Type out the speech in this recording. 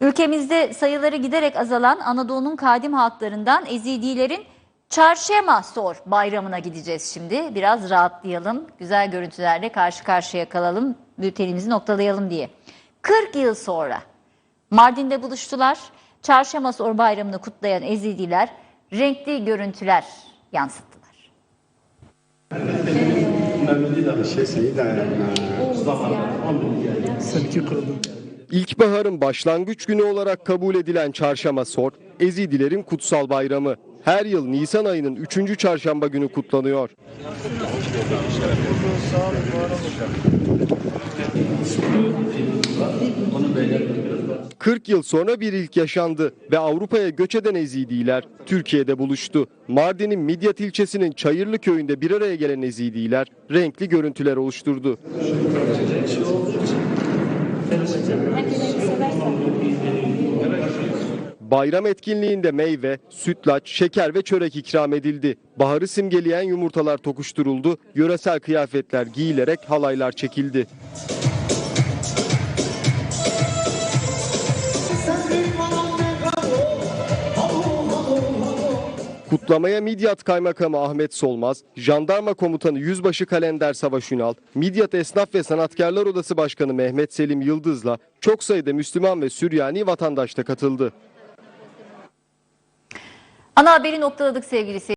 Ülkemizde sayıları giderek azalan Anadolu'nun kadim halklarından Ezidilerin Çarşema Sor bayramına gideceğiz şimdi. Biraz rahatlayalım, güzel görüntülerle karşı karşıya kalalım, bültenimizi noktalayalım diye. 40 yıl sonra Mardin'de buluştular. Çarşamba Sor bayramını kutlayan Ezidiler renkli görüntüler yansıttılar. İlkbaharın başlangıç günü olarak kabul edilen Çarşamba Sor, Ezidilerin kutsal bayramı. Her yıl Nisan ayının 3. çarşamba günü kutlanıyor. ...40 yıl sonra bir ilk yaşandı ve Avrupa'ya göç eden Ezidiler Türkiye'de buluştu. Mardin'in Midyat ilçesinin Çayırlı köyünde bir araya gelen Ezidiler renkli görüntüler oluşturdu. Bayram etkinliğinde meyve, sütlaç, şeker ve çörek ikram edildi. Baharı simgeleyen yumurtalar tokuşturuldu, yöresel kıyafetler giyilerek halaylar çekildi. Kutlamaya Midyat Kaymakamı Ahmet Solmaz, Jandarma Komutanı Yüzbaşı Kalender Savaş Ünal, Midyat Esnaf ve Sanatkarlar Odası Başkanı Mehmet Selim Yıldız'la çok sayıda Müslüman ve Süryani vatandaş da katıldı. Ana haberi noktaladık sevgili seyirciler.